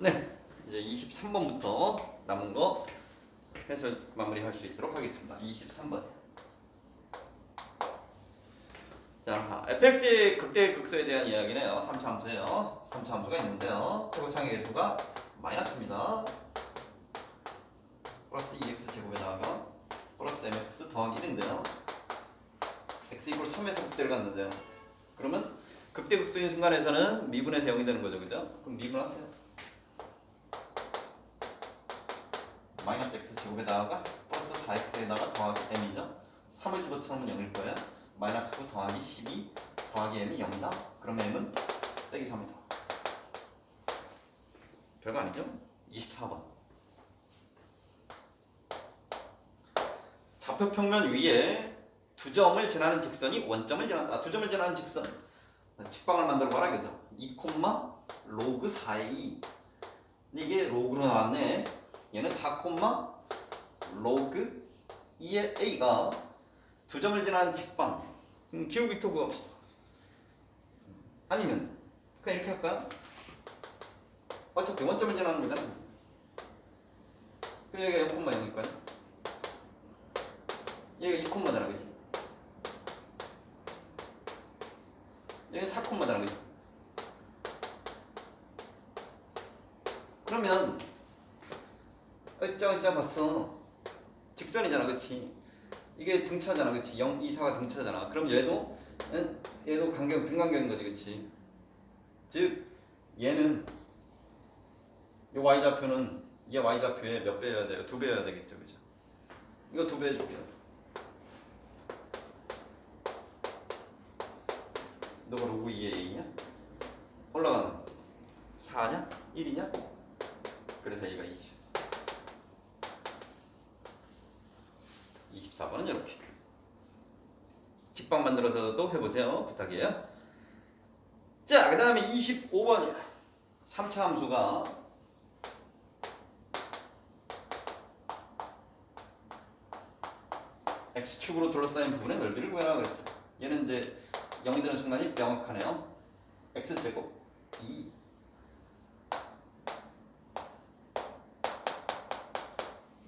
네, 이제 23번부터 남은 거 해서 마무리할 수 있도록 하겠습니다. 23번. 자, fx의 극대 극소에 대한 이야기네요. 3차 함수예요. 3차 함수가 있는데요. 최고창의 계수가 마이너스입니다. 플러스 2x 제곱에다가 플러스 mx 더하기 1인데요. x 이퀄 3에서 극대를 갔는데요. 그러면 극대 극소인 순간에서는 미분에서 0이 되는 거죠, 그죠? 그럼 미분하세요. 마이너스 x 제곱에다가 플러스 4x에다가 더하기 m이죠. 3을 집어넣으면 0일 거예요. 마이너스 9 더하기 12 더하기 m이 0이다. 그러면 m은 빼기 3이다. 별거 아니죠? 24번. 좌표 평면 위에 두 점을 지나는 직선이 원점을 지난다. 두 점을 지나는 직선. 직방을 만들어 봐라 그죠? 2 콤마 로그 4의 2. 이게 로그로 나왔네. 얘는 4 콤마 로그 2의 a가 두 점을 지나는 직방. 음, 기울기 토 구합시다. 아니면 그냥 이렇게 할까요? 어차피 원점을 지나는 거잖아. 그럼 얘가 0 콤마 0일 거야. 얘가 2 콤마잖아, 그지? 얘는 4 콤마잖아, 그지? 그러면 어쩌 어쩌 봤어. 직선이잖아, 그치? 이게 등차잖아, 그치? 0, 2, 4가 등차잖아. 그럼 얘도 응? 얘도 간격 등간격인 거지, 그치? 즉 얘는 요 y 좌표는 얘 y 좌표에 몇 배여야 돼요? 두 배여야 되겠죠, 그죠? 이거 두 배 해줄게요. 너가 로그 2의 a냐? 올라가는 4냐? 1이냐? 그래서 얘가 20. 24번은 이렇게. 직방 만들어서도 해보세요. 부탁이에요. 자, 그 다음에 25번이야. 3차 함수가 x축으로 둘러싸인 부분의 넓이를 구해라 그랬어. 얘는 이제 0이 되는 순간이 명확하네요. x제곱 2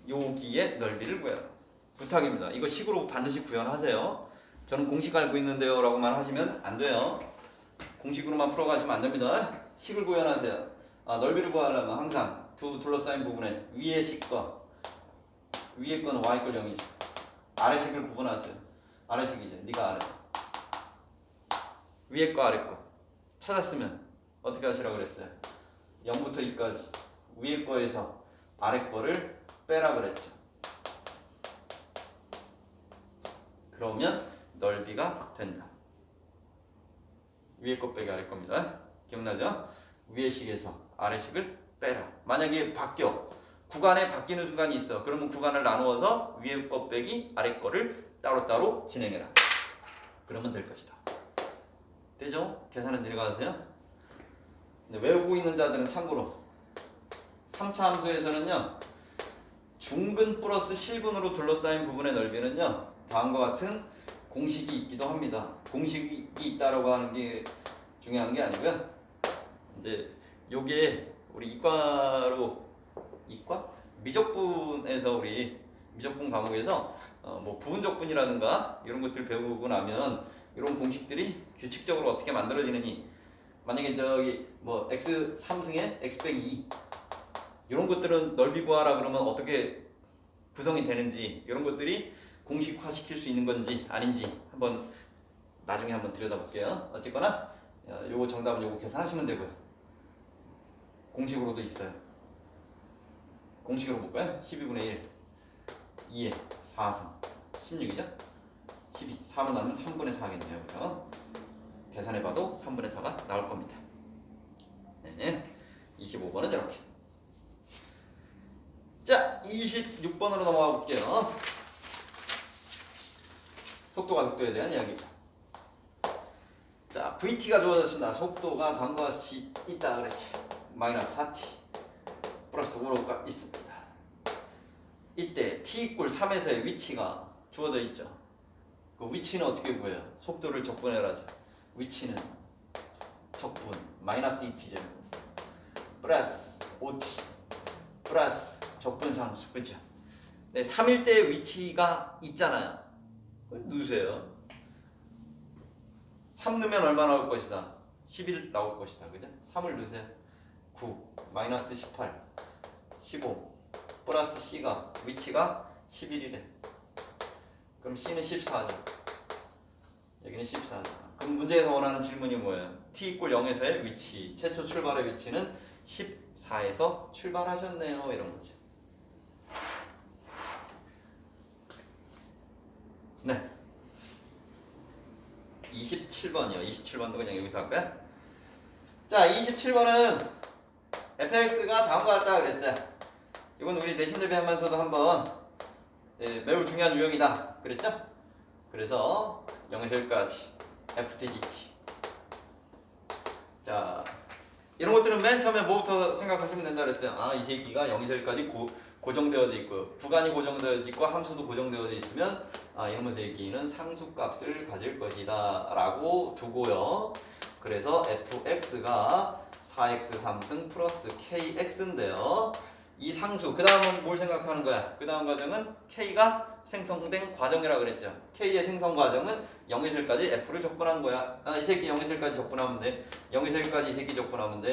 여기의 넓이를 구해라. 부탁입니다. 이거 식으로 반드시 구현하세요. 저는 공식 알고 있는데요 라고만 하시면 안 돼요. 공식으로만 풀어가시면 안 됩니다. 식을 구현하세요. 아, 넓이를 구하려면 항상 두 둘러싸인 부분의 위의 식과 위의 거는 y꼴 0이죠. 아래 식을 구분하세요. 아래 식이죠. 네가 아래. 위에 거 아래 거 찾았으면 어떻게 하시라고 그랬어요? 0부터 2까지 위에 거에서 아래 거를 빼라 그랬죠. 그러면 넓이가 된다. 위에 거 빼기 아래 겁니다. 기억나죠? 위에 식에서 아래 식을 빼라. 만약에 바뀌어 구간에 바뀌는 순간이 있어. 그러면 구간을 나누어서 위에 거 빼기 아래 거를 따로따로 진행해라. 그러면 될 것이다. 되죠? 계산은 내려가세요. 외우고 있는 자들은 참고로 3차 함수에서는요. 중근 플러스 실근으로 둘러싸인 부분의 넓이는요. 다음과 같은 공식이 있기도 합니다. 공식이 있다라고 하는 게 중요한 게 아니고요. 이제 요게 우리 이과로 이과 미적분에서 우리 미적분 과목에서 어, 뭐 부분적분이라든가 이런 것들 배우고 나면 이런 공식들이 규칙적으로 어떻게 만들어지느니 만약에 저기 뭐 x 3승에 x 빼기 2 이런 것들은 넓이 구하라 그러면 어떻게 구성이 되는지 이런 것들이 공식화 시킬 수 있는 건지 아닌지 한번 나중에 한번 들여다볼게요. 어쨌거나 어, 요거 정답은 요거 계산하시면 되고요. 공식으로도 있어요. 공식으로 볼까요? 12분의 1 2에 4승 16이죠? 12 4분 나누면 3분의 4겠네요. 그죠? 계산해봐도 3분의 4가 나올 겁니다. 네. 25번은 이렇게. 자, 26번으로 넘어가 볼게요. 속도가 속도에 대한 이야기입니다. 자, VT가 좋아졌습니다. 속도가 다음과 같이 있다 그랬어요. 마이너스 4T 플러스 5가 있습니다. 이때 T 이꼴 3에서의 위치가 주어져 있죠. 그 위치는 어떻게 구해요? 속도를 적분해라죠. 위치는 적분 마이너스 2T 제곱 플러스 OT 플러스 적분상수 그죠? 네, 3일 때 위치가 있잖아요. 그걸 누르세요. 3 넣으면 얼마 나올 것이다? 11 나올 것이다. 그죠? 3을 넣으세요. 9 마이너스 18 15 플러스 C가 위치가 11이래. 그럼 C는 14죠. 여기는 14죠. 그럼 문제에서 원하는 질문이 뭐예요? t 이꼴 0에서의 위치. 최초 출발의 위치는 14에서 출발하셨네요. 이런 거지. 네. 27번이요. 27번도 그냥 여기서 할까요? 자, 27번은 fx가 다음과 같다 그랬어요. 이건 우리 내신 대비 하면서도 한번 예, 매우 중요한 유형이다 그랬죠? 그래서 0에서 1까지 ftdt 자 이런 것들은 맨 처음에 뭐부터 생각하시면 된다 그랬어요 아 이 새끼가 0에서 1까지 고, 고정되어져 있고 구간이 고정되어져 있고 함수도 고정되어져 있으면 아 이러면서 얘기는 상수값을 가질 것이다 라고 두고요 그래서 fx가 4x 3승 플러스 kx인데요 이 상수 그 다음은 뭘 생각하는 거야? 그 다음 과정은 k가 생성된 과정이라 그랬죠. k의 생성 과정은 0에서 1까지 f를 적분한 거야. 아, 이 새끼 0에서 1까지 적분하면 돼. 0에서 1까지 이 새끼 적분하면 돼.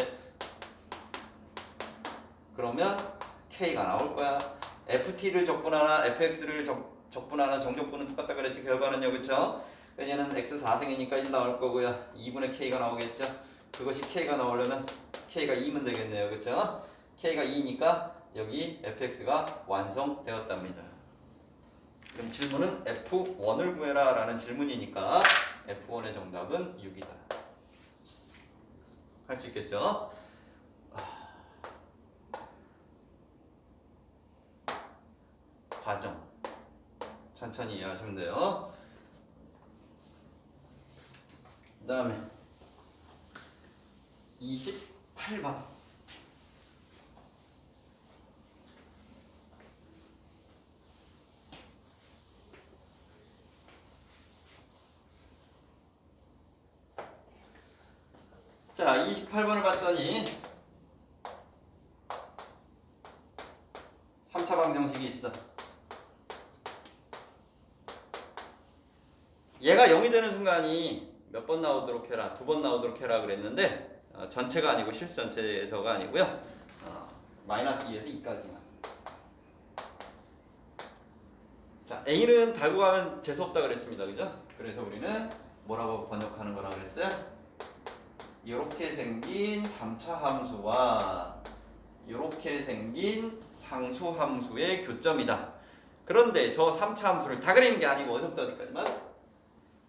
그러면 k가 나올 거야. ft를 적분하나 fx를 적, 적분하나 정적분은 똑같다 그랬지. 결과는요, 그쵸? 얘는 x 4승이니까 1 나올 거고요. 2분의 k가 나오겠죠. 그것이 k가 나오려면 k가 2면 되겠네요, 그쵸? k가 2니까 여기 fx가 완성되었답니다. 그럼 질문은 f1을 구해라 라는 질문이니까 f1의 정답은 6이다. 할 수 있겠죠? 과정 천천히 이해하시면 돼요. 그 다음에 28번 자, 28번을 봤더니 3차 방정식이 있어. 얘가 0이 되는 순간이 몇 번 나오도록 해라, 두 번 나오도록 해라 그랬는데 어, 전체가 아니고 실수 전체에서가 아니고요. 어, 마이너스 2에서 2까지만. 자, A는 달고 가면 재수 없다 그랬습니다. 그죠? 그래서 우리는 뭐라고 번역하는 거라 그랬어요? 이렇게 생긴 3차 함수와 이렇게 생긴 상수 함수의 교점이다. 그런데 저 3차 함수를 다 그리는 게 아니고 어디서부터 어디까지만?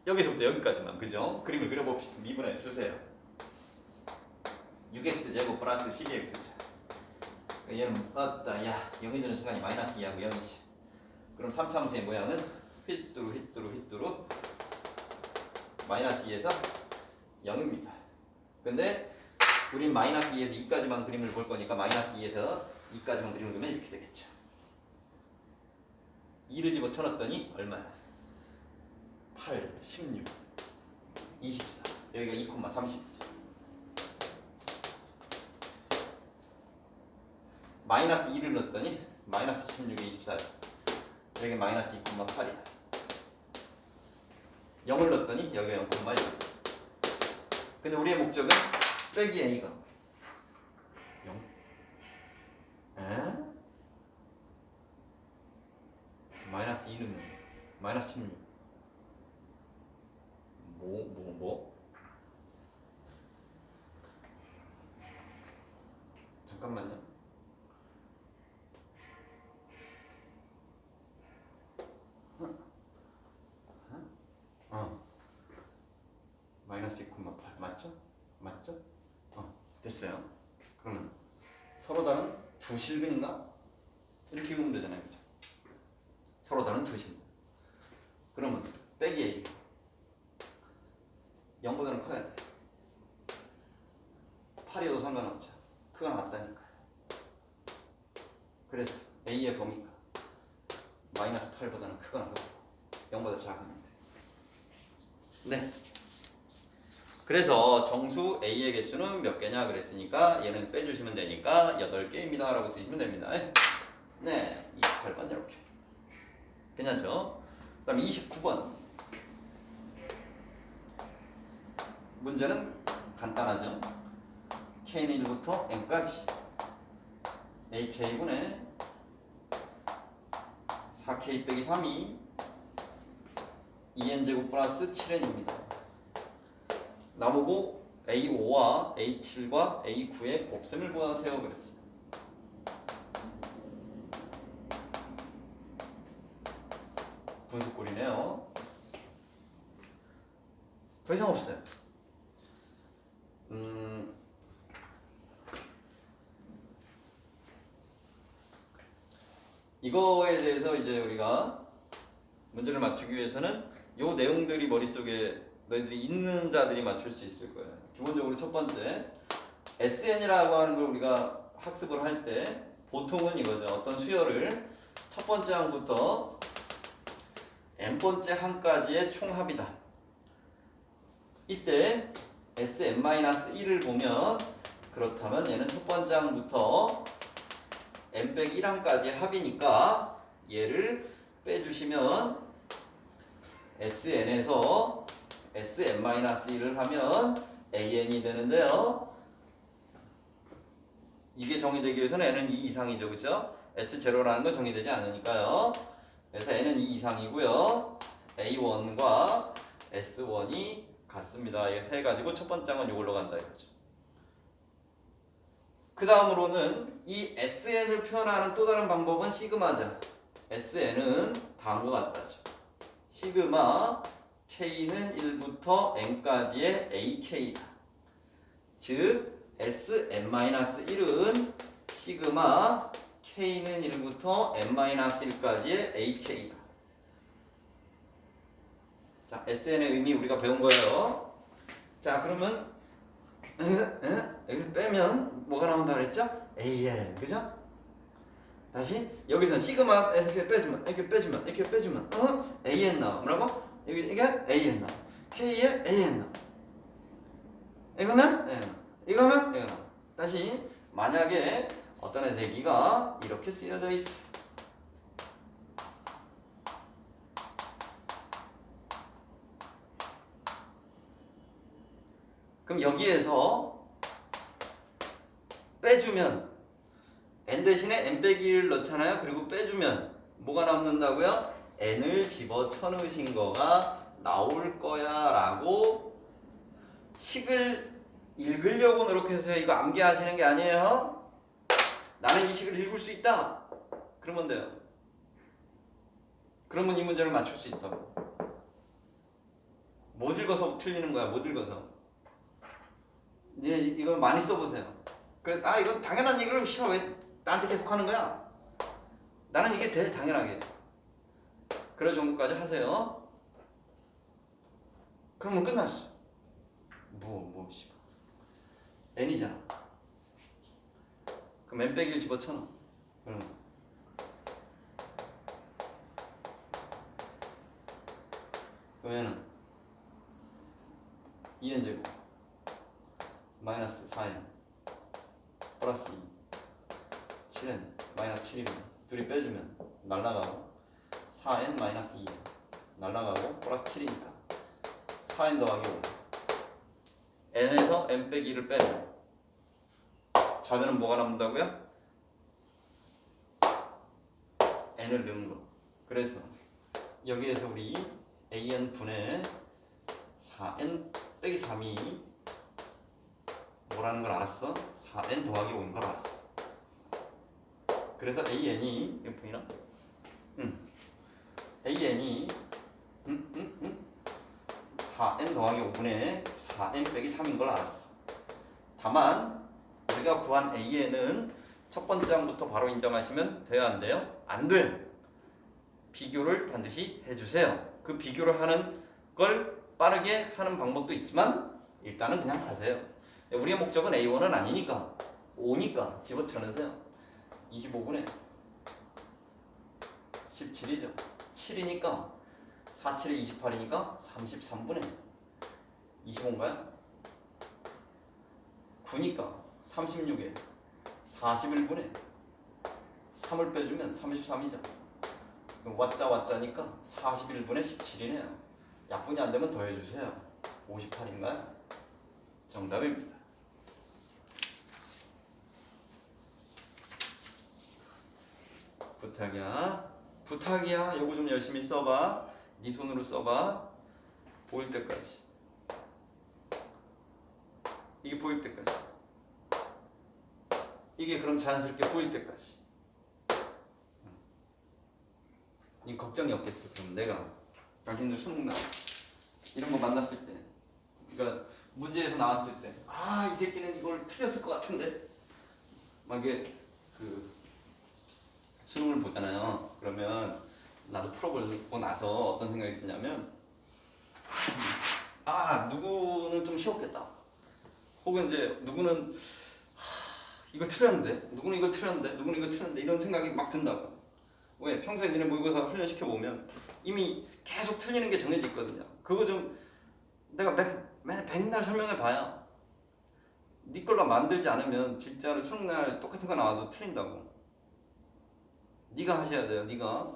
여기서부터 여기까지만 그죠? 그림을 그려봅시다. 미분해 주세요. 6x 제곱 플러스 12x 제 얘는 어따 야 0이 되는 순간이 마이너스 2하고 0이지. 그럼 3차 함수의 모양은 휘뚜루 휘뚜루 휘뚜루 마이너스 2에서 0입니다. 근데 우린 마이너스 2에서 2까지만 그림을 볼 거니까 마이너스 2에서 2까지만 그림을 그리면 이렇게 되겠죠. 2를 집어쳐넣었더니 얼마야? 8, 16, 24 여기가 2,30이죠. 마이너스 2를 넣었더니 마이너스 16에 24 여기 마이너스 2,8이야. 0을 넣었더니 여기가 0,1 근데 우리의 목적은 빼기 a가 0 에? 마이너스 2는 마이너스 16 뭐, 뭐, 뭐? 잠깐만요 어 마이너스 2,8 맞죠? 맞죠? 어 됐어요. 그러면 서로 다른 두 실근인가? 이렇게 보면 되잖아요, 그죠? 서로 다른 두 실근. 그러면 빼기 A 0보다는 커야 돼. 8이어도 상관없죠. 크가 맞다니까. 그래서 A의 범위가 마이너스 8보다는 크거나 같고 0보다 작으면 돼. 네. 그래서 정수 A의 개수는 몇 개냐 그랬으니까 얘는 빼주시면 되니까 8개입니다 라고 쓰시면 됩니다. 네 28번 이렇게. 괜찮죠? 그 다음 29번. 문제는 간단하죠? K는 1부터 N까지. AK분의 4K 빼기 3이 2N제곱 플러스 7N입니다 나보고 A5와 A7과 A9의 곱셈을 구하세요 그랬어. 분수꼴이네요. 더 이상 없어요. 음, 이거에 대해서 이제 우리가 문제를 맞추기 위해서는 요 내용들이 머릿속에 너희들이 있는 자들이 맞출 수 있을 거예요. 기본적으로 첫 번째 SN이라고 하는 걸 우리가 학습을 할 때 보통은 이거죠. 어떤 수열을 첫 번째 항부터 n 번째 항까지의 총합이다. 이때 Sn-1을 보면 그렇다면 얘는 첫 번째 항부터 n 1항까지 합이니까 얘를 빼주시면 SN에서 Sn-1을 하면 AN이 되는데요. 이게 정의되기 위해서는 N은 2 이상이죠. 그죠? S0라는 건 정의되지 않으니까요. 그래서 N은 2 이상이고요. A1과 S1이 같습니다. 해가지고 첫 번째 항은 이걸로 간다 이거죠. 그 다음으로는 이 SN을 표현하는 또 다른 방법은 시그마죠. SN은 다음과 같다죠. 시그마 K는 1부터 N까지의 AK다. 즉 Sn-1은 시그마 K는 1부터 N-1까지의 AK다. 자, SN의 의미 우리가 배운 거예요. 자, 그러면 여기서 빼면 뭐가 나온다 그랬죠? AN, 그죠? 다시 여기서 시그마 이렇게 빼주면 이렇게 빼주면 이렇게 빼주면 어? AN 나와. 뭐라고? 이게 AN 나와. K에 AN 나와. 이거면 나와. 이거면 나와. 다시 만약에 어떤 의 세기가 이렇게 쓰여져 있어. 그럼 여기에서 빼주면 n 대신에 n 빼기를 넣잖아요. 그리고 빼주면 뭐가 남는다고요? N을 집어쳐 넣으신 거가 나올 거야 라고 식을 읽으려고 노력해서 이거 암기하시는 게 아니에요. 나는 이 식을 읽을 수 있다. 그러면 돼요. 그러면 이 문제를 맞출 수 있다고. 못 읽어서 틀리는 거야. 못 읽어서. 니네 이거 많이 써보세요. 그래, 아 이건 당연한 얘기를 싫어 왜 나한테 계속 하는 거야? 나는 이게 되게 당연하게. 그럴 정도까지 하세요. 그러면 끝났어. 뭐, 뭐, 씨. n이잖아. 그럼 n 빼기를 집어쳐넣어. 그럼. 그러면은 2n 제곱 마이너스 4n 플러스 2 7n 마이너스 7이면 둘이 빼주면 날라가고 4n 마이너스 2 날라가고 플러스 7이니까 4n 더하기 5 n에서 n 빼기 1을 빼면 좌변은 뭐가 남는다고요? n을 넣은 거 그래서 여기에서 우리 an 분의 4n 빼기 3이 뭐라는 걸 알았어? 4n 더하기 5인 걸 알았어. 그래서 an이 이거 보이나? 응. an이 응, 응, 응. 4n 더하기 5분의 4n 빼기 3인 걸 알았어. 다만 우리가 구한 an은 첫 번째 항부터 바로 인정하시면 안 돼요? 안 돼요. 비교를 반드시 해주세요. 그 비교를 하는 걸 빠르게 하는 방법도 있지만 일단은 그냥 하세요. 우리의 목적은 A1은 아니니까 5니까 집어쳐넣으세요 25분에 17이죠 7이니까 4, 7에 28이니까 33분에 25인가요? 9니까 36에 41분에 3을 빼주면 33이죠. 왓자 왓자니까 41분에 17이네요. 약분이 안 되면 더해주세요. 58인가요? 정답입니다. 부탁이야. 부탁이야. 요거 좀 열심히 써봐. 네 손으로 써봐. 보일 때까지. 이게 보일 때까지. 이게 그럼 자연스럽게 보일 때까지. 이 걱정이 없겠어. 그럼 내가 당신들 수능 나 이런 거 만났을 때, 그러니까 문제에서 나왔을 때, 아 이 새끼는 이걸 틀렸을 것 같은데, 막 이게 그 수능을 보잖아요. 그러면 나도 풀어보고 나서 어떤 생각이 드냐면, 아 누구는 좀 쉬웠겠다. 혹은 이제 누구는 하, 이걸 틀렸는데, 누구는 이걸 틀렸는데, 누구는 이걸 틀렸는데 이런 생각이 막 든다고. 왜 평소에 니네 모의고사 훈련시켜 보면 이미 계속 틀리는 게 정해져 있거든요. 그거 좀 내가 매, 매 백날 설명해 봐야 네 걸로 만들지 않으면 진짜로 수능날 똑같은 거 나와도 틀린다고. 네가 하셔야 돼요. 네가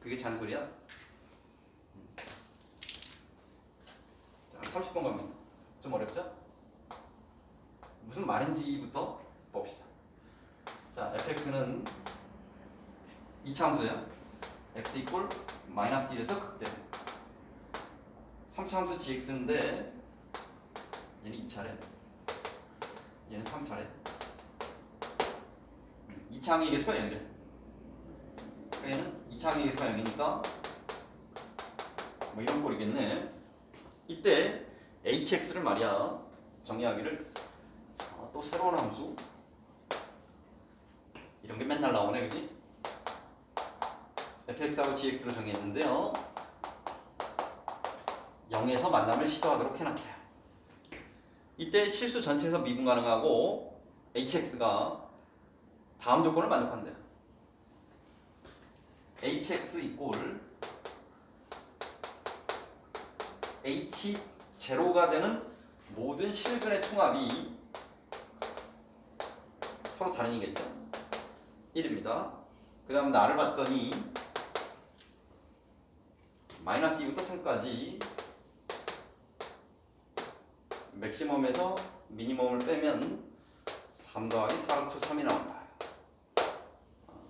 그게 잔소리야. 자, 30번 갑니다. 좀 어렵죠? 무슨 말인지부터 봅시다. 자, fx는 이차함수야. x 이꼴 마이너스 1에서 극대. 3차함수 gx인데 얘는 2차례. 얘는 3차례. 2차항이 이게 소형이래. 얘는 2차항이 이게 소형이니까 뭐 이런 꼴이겠네. 이때 hx를 말이야 정리하기를 어, 또 새로운 함수 이런 게 맨날 나오네 그지? fx하고 gx로 정했는데요 0에서 만남을 시도하도록 해놨대요 이때 실수 전체에서 미분 가능하고 hx가 다음 조건을 만족한대요. Hx 이꼴 h 제로가 되는 모든 실근의 통합이 서로 다른 이겠죠. 1입니다. 그 다음 나를 봤더니 마이너스 2부터 3까지 맥시멈에서 미니멈을 빼면 3 더하기 4 루트 3이 나온다.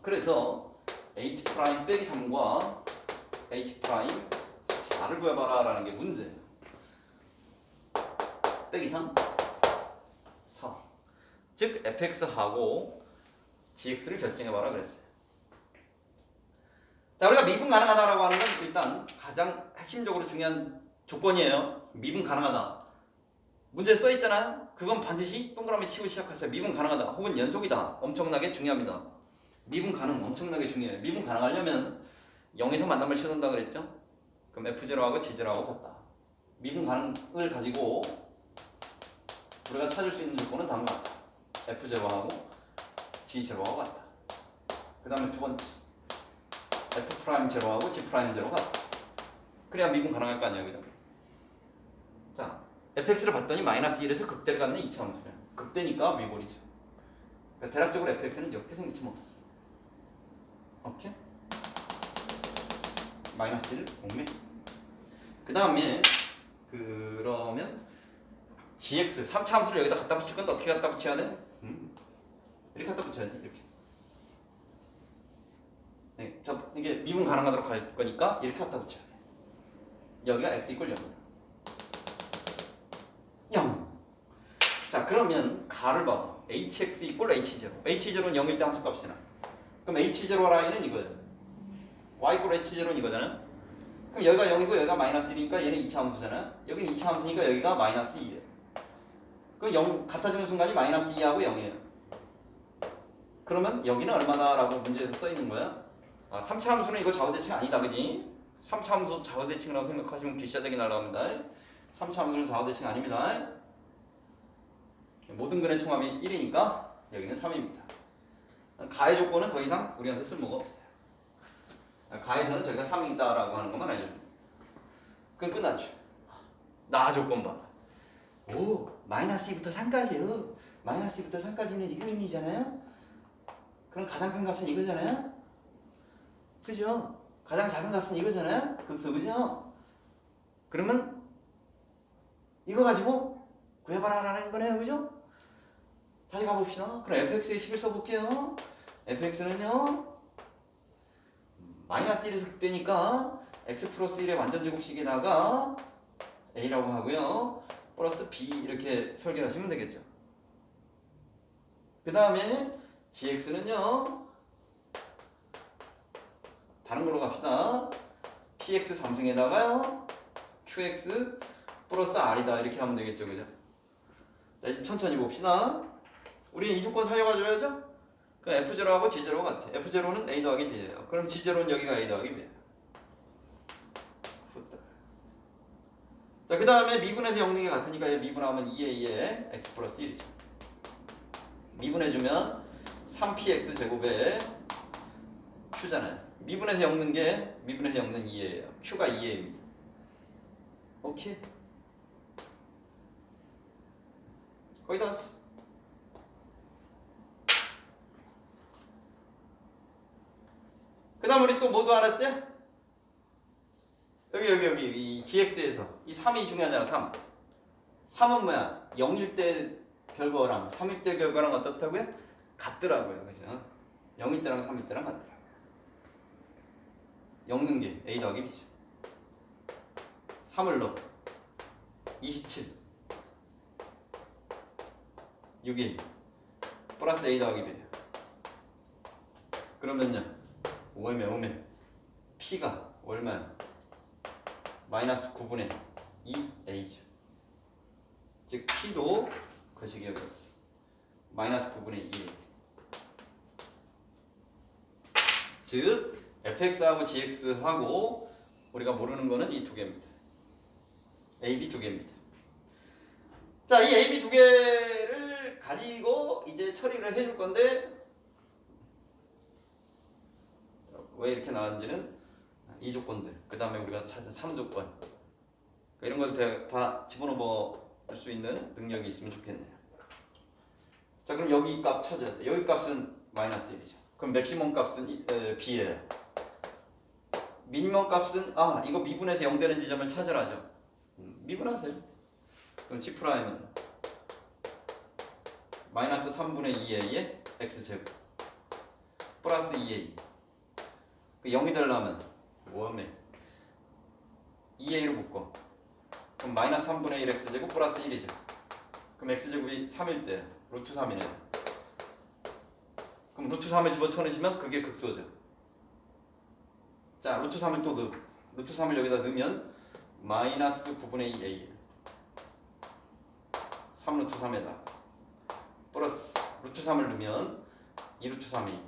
그래서 h 프라임 빼기 3과 h 프라임 4를 구해봐라 라는 게 문제예요. 빼기 3, 4. 즉 fx하고 gx를 결정해봐라 그랬어요. 자, 우리가 미분 가능하다라고 하는 건 일단 가장 핵심적으로 중요한 조건이에요. 미분 가능하다. 문제 써 있잖아요. 그건 반드시 동그라미 치고 시작하세요. 미분 가능하다. 혹은 연속이다. 엄청나게 중요합니다. 미분 가능 엄청나게 중요해요. 미분 가능하려면 0에서 만남을 시도한다 그랬죠? 그럼 F0하고 G0하고 같다. 미분 가능을 가지고 우리가 찾을 수 있는 조건은 다음과 같다. F0하고 G0하고 같다. 그 다음에 두 번째 F 프라임 제로하고 G 프라임 제로가 그래야 미분 가능할 거 아니야, 그죠? 자, fx를 봤더니 마이너스 1에서 극대를 갖는 2차 함수래. 극대니까 미분이죠. 그러니까 대략적으로 fx는 이렇게 생기지 먹었어. 오케이? 마이너스 1 공매. 그 다음에 그러면 gx 3차 함수를 여기다 갖다 붙일 건데 어떻게 갖다 붙여야 돼? 음. 이렇게 갖다 붙여야지 이렇게. 네, 저 이게 미분 가능하도록 할 거니까 이렇게 갖다 붙여야 돼. 여기가 x 이꼴 0이야. 0. 자, 그러면 가를 봐. hx 이꼴 h0. h0는 0일 때 함수 값이잖아. 그럼 h0 라인은 이거예요. y 이꼴 h0는 이거잖아. 그럼 여기가 0이고 여기가 마이너스 1이니까 얘는 2차 함수잖아. 여기는 2차 함수니까 여기가 마이너스 2예요. 그럼 0 같아지는 순간이 마이너스 2하고 0이에요. 그러면 여기는 얼마다라고 문제에서 써 있는 거야? 아, 3차 함수는 이거 좌우대칭 아니다, 그지? 3차 함수 좌우대칭이라고 생각하시면 비싸되게 날아갑니다. 3차 함수는 좌우대칭 아닙니다. 모든 근의 총합이 1이니까 여기는 3입니다. 가의 조건은 더 이상 우리한테 쓸모가 없어요. 가에서는 저희가 3이 있다라고 하는 것만 알려줍니다. 그럼 끝났죠. 나 조건 봐. 오, 마이너스 2부터 3까지요. 마이너스 2부터 3까지는 이거 의미잖아요. 그럼 가장 큰 값은 이거잖아요. 그죠? 가장 작은 값은 이거잖아요. 극소 그죠? 그러면 이거 가지고 구해봐라라는 거네요. 그죠? 다시 가봅시다. 그럼 fx의 식을 써볼게요. fx는요. 마이너스 1에서 극대니까 x 플러스 1의 완전 제곱식에다가 a라고 하고요. 플러스 b 이렇게 설계하시면 되겠죠. 그 다음에 gx는요. 다른 걸로 갑시다. px 3승에다가요. qx 플러스 r이다 이렇게 하면 되겠죠. 그죠? 자 이제 천천히 봅시다. 우리는 이 조건 살려가줘야죠. 그럼 F0하고 G0 같아. F0는 A 더하기 B예요. 그럼 G0는 여기가 A 더하기 B예요. 자, 그 다음에 미분에서 영능이 같으니까 얘 미분하면 2에 2에 x 플러스 1이죠. 미분해주면 3px 제곱에 q잖아요. 미분해서 엮는 게 미분해서 엮는 2예요. q가 2예입니다. 오케이. 거의 다 왔어. 그 다음 우리 또 모두 알았어요? 여기 여기 여기 이 GX에서. 이 3이 중요하잖아 3 3은 뭐야? 0일 때 결과랑 3일 때 결과랑 어떻다고요? 같더라고요 그죠? 0일 때랑 3일 때랑 같더라고요. 엮는 게 A 더하기 B죠. 3을 넣어. 27 6일. 플러스 A 더하기 B예요. 그러면요 5면 5면 P가 얼마야? 마이너스 9분의 2A죠. 즉 P도 거시기역이었어. 마이너스 9분의 2. 즉 fx하고 gx하고 우리가 모르는 거는 이 두 개입니다. a, b 두 개입니다. 자, 이 a, b 두 개를 가지고 이제 처리를 해줄 건데 왜 이렇게 나왔는지는 이 조건들 그 다음에 우리가 찾은 3조건. 이런 걸다 집어넣어 볼수 있는 능력이 있으면 좋겠네요. 자 그럼 여기 값 찾아야 돼. 여기 값은 마이너스 1이죠. 그럼 맥시멈 값은 b예요. 미니멈 값은 아 이거 미분해서 0 되는 지점을 찾으라죠. 음, 미분하세요. 그럼 g 프라임은 마이너스 3분의 2a의 x제곱 플러스 2a 그 0이 되려면. 웜에. 2a로 묶어. 그럼 마이너스 3분의 1 x제곱 플러스 1이죠. 그럼 x제곱이 3일 때 루트 3이네 그럼 루트 3을 집어넣으시면 그게 극소죠. 자 루트 3을 또 넣어 루트 3을 여기다 넣으면 마이너스 9분의 2a 3 루트 3에다. 플러스 루트 3을 넣으면 2 루트 3a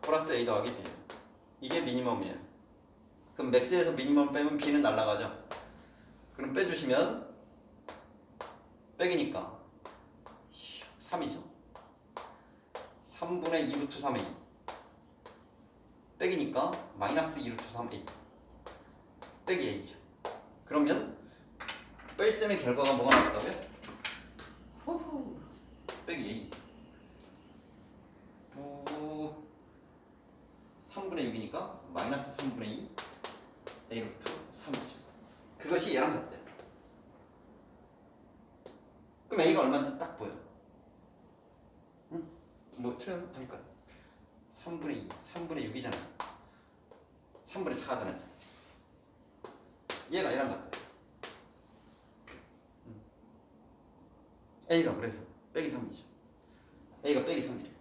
플러스 a 더하기 b 이게 미니멈이에요. 그럼 맥스에서 미니멈 빼면 b는 날라가죠. 그럼 빼주시면 빼기니까 3이죠. 3분의 2 루트 3a 빼기니까 마이너스 2 루트 3a 빼기 a죠. 그러면 뺄셈의 결과가 뭐가 나왔다고요? 빼기 a 부 3분의 6이니까 마이너스 3분의 2 a 루트 3이죠. 그것이 얘랑 같대. 그럼 a가 얼마인지 딱 보여. 응? 뭐 틀렸나? 잠깐. 3분의 2, 3분의 6이잖아. 3분의 4잖아. 얘가 얘랑 같대. 응. a가 그래서 빼기 3이죠. a가 빼기 3이에요.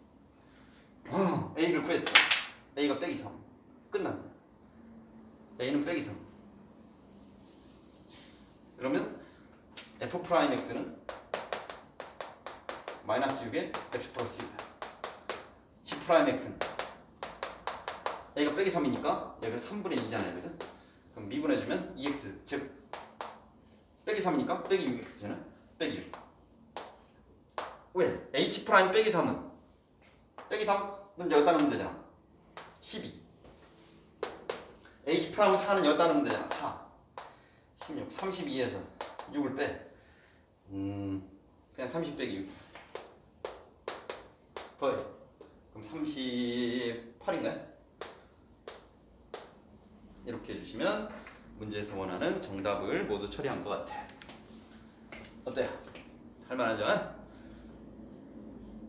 어, a를 구했어. A가 빼기 3 끝났네. A는 빼기 3 그러면 f 프라임 x는 마이너스 6에 x 플러스 1 g 프라임 x는 a가 빼기 3이니까 여기가 3분의 2잖아요 그죠? 그럼 미분해주면 2x 즉 빼기 3이니까 빼기 6x잖아. 빼기 6 왜? h 프라임 빼기 3은 빼기 3은 여기다 넣으면 되잖아 12 H 프라임 4는 여기다 되잖아 4 16 32에서 6을 빼 음, 그냥 30 빼기 6. 더해. 그럼 38인가요? 이렇게 해주시면 문제에서 원하는 정답을 모두 처리한 것 같아. 어때요? 할만하죠?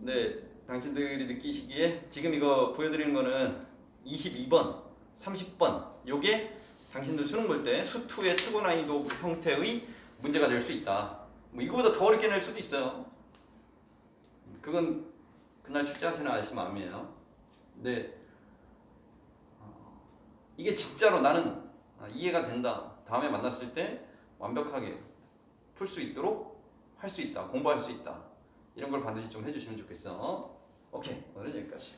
네, 당신들이 느끼시기에 지금 이거 보여드리는 거는 22번, 30번 요게 당신들 수능 볼 때 수투의 최고 난이도 형태의 문제가 될 수 있다. 뭐 이거보다 더 어렵게 낼 수도 있어요. 그건 그날 출제하시는 아저씨 마음이에요. 근데 어, 이게 진짜로 나는 아, 이해가 된다. 다음에 만났을 때 완벽하게 풀 수 있도록 할 수 있다. 공부할 수 있다. 이런 걸 반드시 좀 해주시면 좋겠어. 오케이 오늘은 여기까지.